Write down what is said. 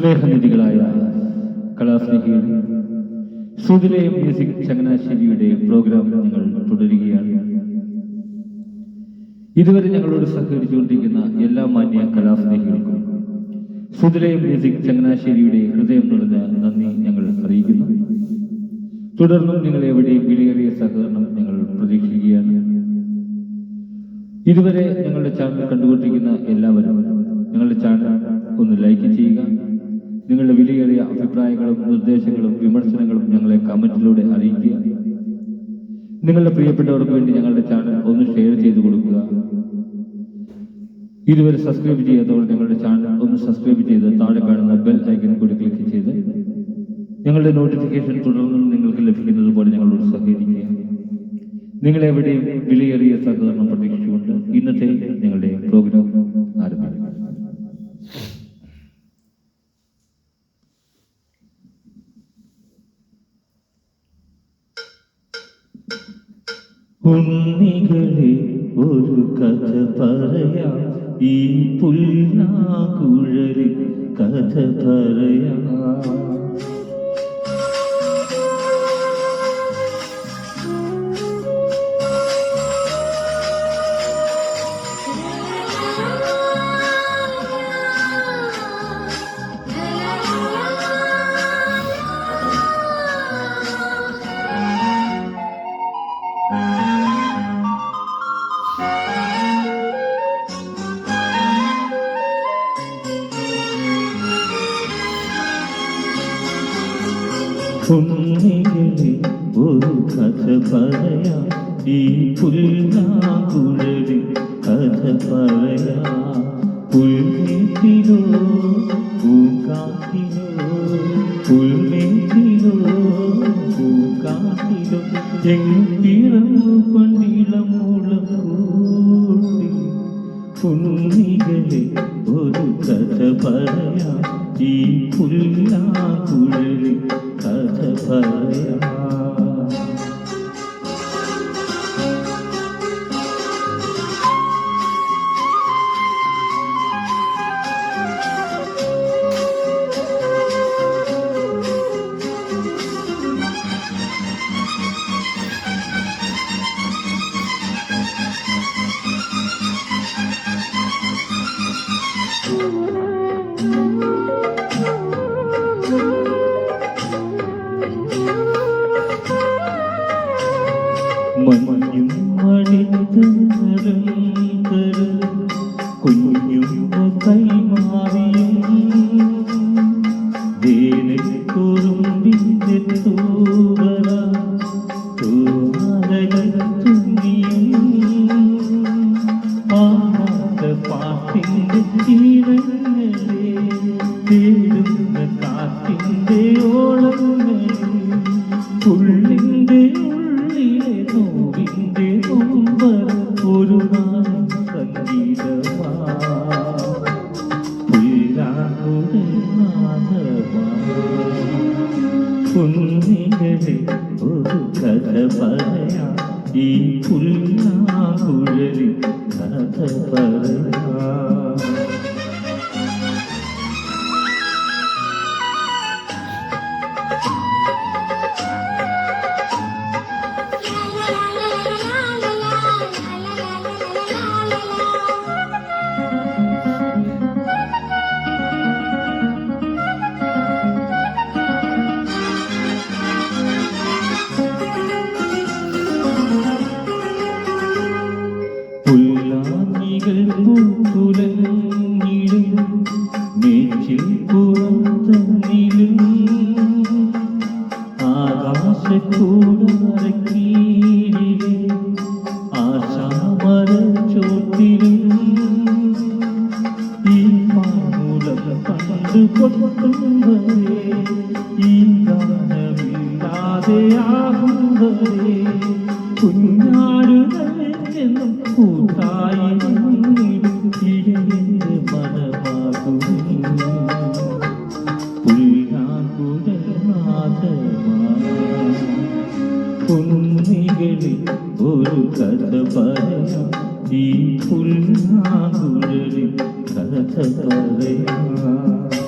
സ്നേഹനിധികളായ കലാസ്നേഹികൾ സുതിലയം music ചങ്ങനാശ്ശേരിയുടെ programme ഞങ്ങൾ തുടരുകയാണ്. ഇതുവരെ ഞങ്ങളോട് സഹകരിച്ചുകൊണ്ടിരിക്കുന്ന എല്ലാ മാന്യ കലാസ്നേഹികൾക്കും സുതിലയം മ്യൂസിക് ചങ്ങനാശ്ശേരിയുടെ ഹൃദയം നിറഞ്ഞ നന്ദി ഞങ്ങൾ അറിയിക്കുന്നു. തുടർന്നും നിങ്ങൾ എവിടെയും വിലയേറിയ സഹകരണം ഞങ്ങൾ പ്രതീക്ഷിക്കുകയാണ്. ഇതുവരെ ഞങ്ങളുടെ ചാനൽ കണ്ടുകൊണ്ടിരിക്കുന്ന എല്ലാവരും ഞങ്ങളുടെ ചാനൽ ഒന്ന് ലൈക്ക് ചെയ്യുക നിങ്ങളുടെ വിലയേറിയ അഭിപ്രായങ്ങളും നിർദ്ദേശങ്ങളും വിമർശനങ്ങളും ഞങ്ങളെ കമന്റിലൂടെ അറിയിക്കുക. നിങ്ങളുടെ പ്രിയപ്പെട്ടവർക്ക് വേണ്ടി ഞങ്ങളുടെ ചാനൽ ഒന്ന് ഷെയർ ചെയ്ത് കൊടുക്കുക. ഇതുവരെ സബ്സ്ക്രൈബ് ചെയ്യാത്തവർ ഞങ്ങളുടെ ചാനൽ ഒന്ന് സബ്സ്ക്രൈബ് ചെയ്ത് താഴെ കാണുന്ന ബെൽ ഐക്കൺ കൂടി ക്ലിക്ക് ചെയ്ത് ഞങ്ങളുടെ നോട്ടിഫിക്കേഷൻ തുടർന്നും നിങ്ങൾക്ക് ലഭിക്കുന്നത് പോലെ ഞങ്ങളോട് സഹകരിക്കുക. നിങ്ങളെവിടെയും വിലയേറിയ സഹകരണം പ്രതീക്ഷിച്ചുകൊണ്ട് ഇന്നത്തെ ഞങ്ങളുടെ പ്രോഗ്രാം ആരംഭിക്കും ഉണ്ണികളെ ഒരു കഥ പറയാം. ഈ പുല്ലാകുഴലിൽ കഥ പറയാം. ഉണ്ണികളെ ഒരു കഥ പറയാം ഈ പുല്ലാകുഴലിൽ കഥ പറയാം പുൽമേട്ടിലോ പൂക്കാത്തിലോ പുൽമേട്ടിലോ പൂക്കാത്തിലോ എങ്കിറന്നു പണ്ടിളം മുളം കൂട്ടി കുന്നികളെ ഒരു കഥ പറയാം ഈ പുല്ലാകുഴലിൽ കഥ പറയാം മഞ്ഞും മണിത്തരും തരും കുഞ്ഞും കൈമാറിയും വേനൽ കുറുമ്പിന്റെ തൂവറ തൂവരകൾ തുന്നിയും ആനന്ദ പാട്ടിന്റെ നോവിന്റെ നൊമ്പർ ഒരു നാൾ കുന്നികളെ ഒരു കഥ പറയാം. ഈ പുല്ലാകുഴലിൽ കഥ പറയാം. പൂക്കുലഞ്ഞിടും മേച്ചിൽ പുറത്തന്നിലും ആകാശക്കൂടാരക്കീഴിലെ ആശാമരച്ചോട്ടിലും ഈ മാമൂലം പണ്ട് വരെ ഈ ഗാനമില്ലാതെയാകും വരെ. കുഞ്ഞാടുകൾ എന്നും കൂട്ടായി കുന്നികളിൽ ഒരു കഥ പറയാം ഈ പുല്ലാകുഴലിൽ കഥ പറയാം.